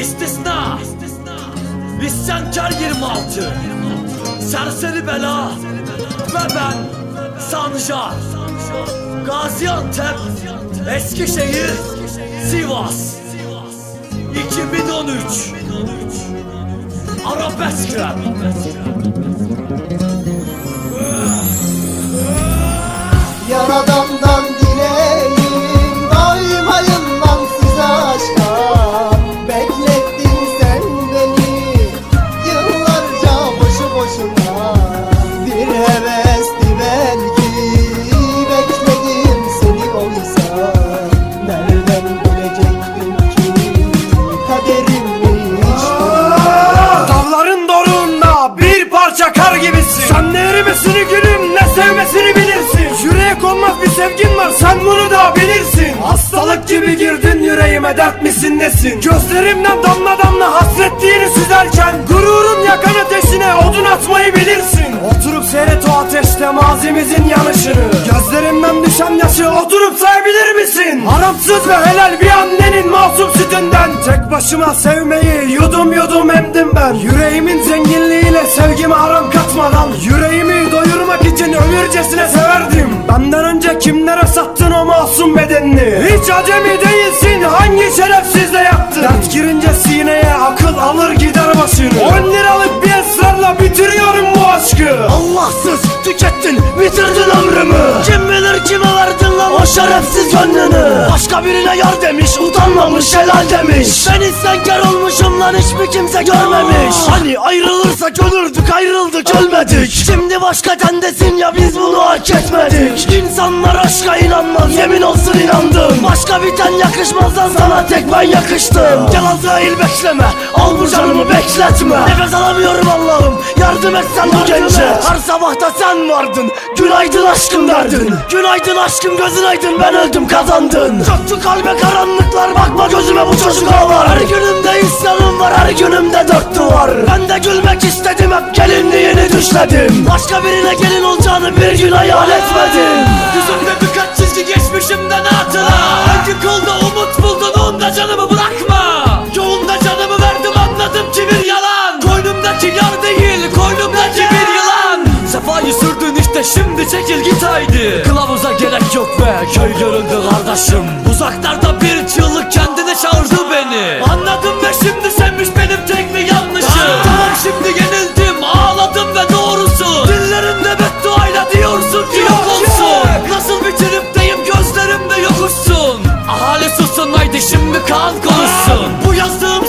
İstisna. İsyankar 26 Serseri bela. Ve ben Sancar. Gaziantep Eskişehir Sivas. 2013 Arabesk Rap. Yaradandan yüreğime dert misin nesin? Gözlerimden damla damla hasretliğini süzerken. Gururun yakan ateşine odun atmayı bilirsin. Oturup seyret o ateşte mazimizin yanışını. Gözlerimden düşen yaşı oturup sayabilir misin? Haramsız ve helal bir annenin masum sütünden. Tek başıma sevmeyi yudum yudum emdim ben. Yüreğimin zenginliğiyle sevgimi haram katmadan. Yüreğimi doyurmak için ömürcesine severdim Benden önce kimlere sattın o masum bedenini? Hiç acemi değilsin. Hangi şerefsizle yaktın? Dert girince sineye akıl alır gider başını 10 liralık bir esrarla bitiriyorum bu aşkı. Allahsız tükettin bitirdin ömrümü. Kim bilir kime şerefsiz gönlünü. Başka birine yar demiş utanmamış helal demiş. Ben isyankar olmuşum lan hiçbir kimse görmemiş. Hani ayrılırsak ölürdük ayrıldık ölmedik. Şimdi başka tendesin ya biz bunu hak etmedik. İnsanlar aşka inanmaz yemin olsun inandım. Başka bir ten yakışmaz lan sana tek ben yakıştım. Gel Azrail bekleme al bu canımı bekletme. Nefes alamıyorum Allah'ım yardım et sen bu gence. Her sabah da sen vardın günaydın aşkım derdin. Günaydın aşkım gözün aydın ben öldüm kazandın. Çöktü kalbe karanlıklar bakma gözüme bu çocuk ağlar. Her günümde isyanım var her günümde dört duvar. Ben de gülmek istedim hep gelinliğini düşledim. Başka birine gelin olacağını bir gün hayal etmedim. Yüzümde birkaç çizgi geçmişimden hatıra. Hangi kolda umut buldun onda canımı bırakma. Yolunda canımı verdim anladım ki bir yalan. Koynumdaki yar değil koynumdaki bir yılan. Sefayı sürdün işte şimdi çekil git haydi. Kılavuza gerek yok be köy görüldü kardeşim. Uzaklarda bir çığlık kendine çağırdı beni. Anladım ve şimdi senmiş benim tek bir yanlışım? Tamam. Şimdi yenildim ağladım ve doğrusu. Dillerinde bedduayla diyorsun ki yok olsun. Nasıl bitirip deyim gözlerimde yokuşsun? Ahali susun haydi şimdi kan konuşsun. Bu yazdığım